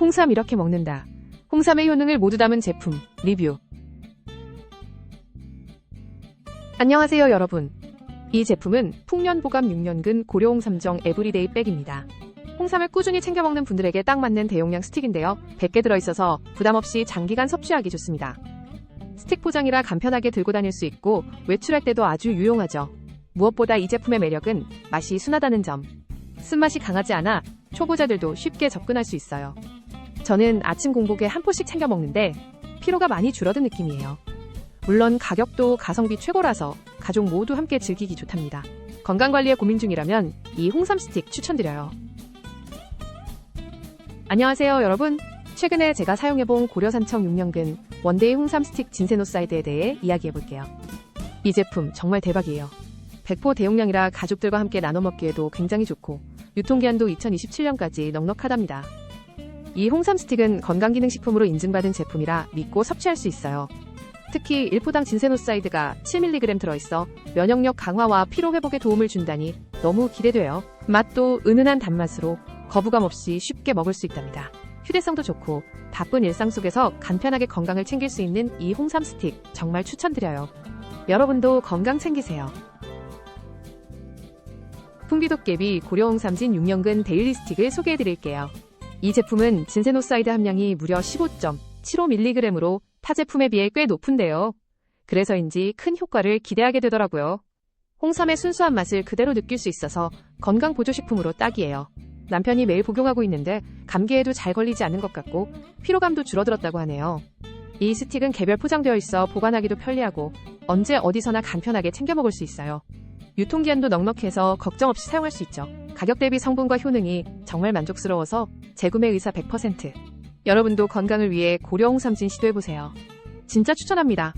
홍삼 이렇게 먹는다. 홍삼의 효능을 모두 담은 제품 리뷰. 안녕하세요, 여러분. 이 제품은 풍년 보감 6년근 고려홍삼정 에브리데이 백입니다. 홍삼을 꾸준히 챙겨 먹는 분들에게 딱 맞는 대용량 스틱인데요. 100개 들어있어서 부담 없이 장기간 섭취하기 좋습니다. 스틱 포장이라 간편하게 들고 다닐 수 있고 외출할 때도 아주 유용하죠. 무엇보다 이 제품의 매력은 맛이 순하다는 점. 쓴맛이 강하지 않아 초보자들도 쉽게 접근할 수 있어요. 저는 아침 공복에 한 포씩 챙겨 먹는데 피로가 많이 줄어든 느낌이에요. 물론 가격도 가성비 최고라서 가족 모두 함께 즐기기 좋답니다. 건강관리에 고민 중이라면 이 홍삼 스틱 추천드려요. 안녕하세요, 여러분. 최근에 제가 사용해본 고려산청 6년근 원데이 홍삼 스틱 진세노사이드에 대해 이야기해볼게요. 이 제품 정말 대박이에요. 100포 대용량이라 가족들과 함께 나눠 먹기에도 굉장히 좋고 유통기한도 2027년까지 넉넉하답니다. 이 홍삼 스틱은 건강기능식품으로 인증받은 제품이라 믿고 섭취할 수 있어요. 특히 1포당 진세노사이드가 7mg 들어있어 면역력 강화와 피로 회복에 도움을 준다니 너무 기대돼요. 맛도 은은한 단맛으로 거부감 없이 쉽게 먹을 수 있답니다. 휴대성도 좋고 바쁜 일상 속에서 간편하게 건강을 챙길 수 있는 이 홍삼 스틱 정말 추천드려요. 여러분도 건강 챙기세요. 풍기도깨비 고려홍삼진 6년근 데일리 스틱을 소개해드릴게요. 이 제품은 진세노사이드 함량이 무려 15.75mg으로 타 제품에 비해 꽤 높은데요. 그래서인지 큰 효과를 기대하게 되더라고요. 홍삼의 순수한 맛을 그대로 느낄 수 있어서 건강 보조식품으로 딱이에요. 남편이 매일 복용하고 있는데 감기에도 잘 걸리지 않는 것 같고 피로감도 줄어들었다고 하네요. 이 스틱은 개별 포장되어 있어 보관하기도 편리하고 언제 어디서나 간편하게 챙겨 먹을 수 있어요. 유통기한도 넉넉해서 걱정 없이 사용할 수 있죠. 가격 대비 성분과 효능이 정말 만족스러워서 재구매 의사 100%. 여러분도 건강을 위해 고려홍삼진 시도해보세요. 진짜 추천합니다.